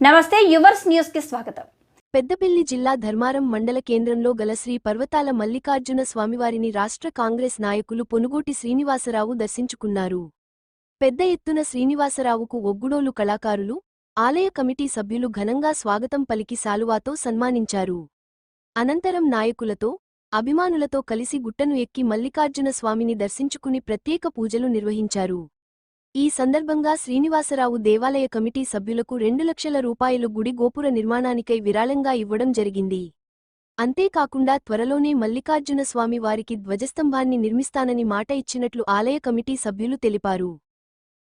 నమస్తే యువర్స్ న్యూస్కి స్వాగతం. పెద్దపల్లి జిల్లా ధర్మారం మండల కేంద్రంలో గల శ్రీ పర్వతాల మల్లికార్జున స్వామివారిని రాష్ట్ర కాంగ్రెస్ నాయకులు పొనుగోటి శ్రీనివాసరావు దర్శించుకున్నారు. పెద్ద ఎత్తున శ్రీనివాసరావుకు ఒగ్గుడోలు కళాకారులు ఆలయ కమిటీ సభ్యులు ఘనంగా స్వాగతం పలికి శాలువాతో సన్మానించారు. అనంతరం నాయకులతో అభిమానులతో కలిసి గుట్టను ఎక్కి మల్లికార్జున స్వామిని దర్శించుకుని ప్రత్యేక పూజలు నిర్వహించారు. ఈ సందర్భంగా శ్రీనివాసరావు దేవాలయ కమిటీ సభ్యులకు రెండు లక్షల రూపాయలు గుడి గోపుర నిర్మాణానికై విరాళంగా ఇవ్వడం జరిగింది. అంతేకాకుండా త్వరలోనే మల్లికార్జున స్వామి వారికి ధ్వజస్తంభాన్ని నిర్మిస్తానని మాట ఇచ్చినట్లు ఆలయ కమిటీ సభ్యులు తెలిపారు.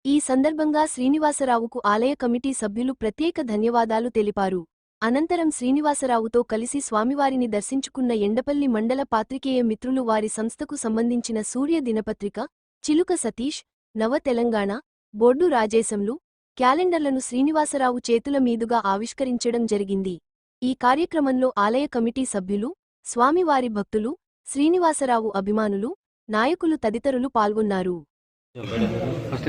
ఈ సందర్భంగా శ్రీనివాసరావుకు ఆలయ కమిటీ సభ్యులు ప్రత్యేక ధన్యవాదాలు తెలిపారు. అనంతరం శ్రీనివాసరావుతో కలిసి స్వామివారిని దర్శించుకున్న ఎండపల్లి మండల పాత్రికేయ మిత్రులు వారి సంస్థకు సంబంధించిన సూర్య దినపత్రిక చిలుక సతీష్ నవ తెలంగాణ బోర్డు రాజేశంలు క్యాలెండర్లను శ్రీనివాసరావు చేతుల మీదుగా ఆవిష్కరించడం జరిగింది. ఈ కార్యక్రమంలో ఆలయ కమిటీ సభ్యులు స్వామివారి భక్తులు శ్రీనివాసరావు అభిమానులు నాయకులు తదితరులు పాల్గొన్నారు. ఫస్ట్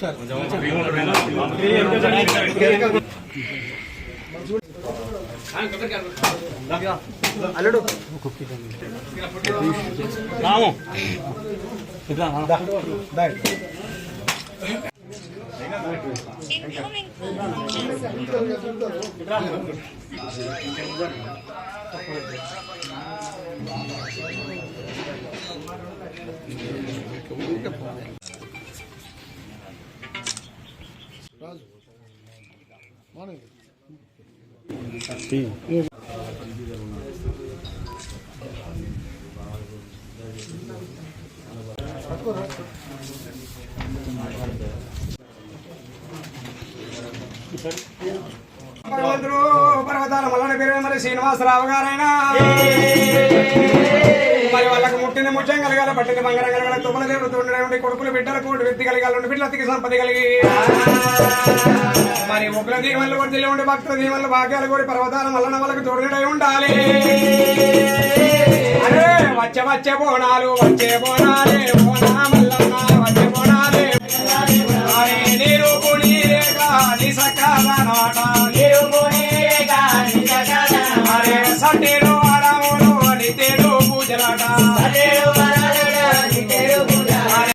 వెళ్ళండి పర్వతులు పర్వతాల మల్లన పేరు మరి శ్రీనివాసరావు గారైనా మరి వాళ్ళకు ముట్టిన ముత్యం కలగాల పట్టిన బంగారం కలగాల తుమ్మల దేవుడు ఉండే కొడుకులు బిడ్డల కోటి వ్యక్తి కలగాలి బిడ్డలకి సంపద కలిగి. మరి ఒకల దీవెనలు వర్దిలి ఉండి భక్తుల దీవెనలు భాగ్యాలు కూడా పర్వతాల మల్లన వాళ్ళకి తోడుగడై ఉండాలి. అరే వచ్చే వచ్చే బోనాలు వచ్చే బోనాలే బోనా మల్లన్న వచ్చే బోనాలే. నీరు పుడి రేగా నీ సకాల నాట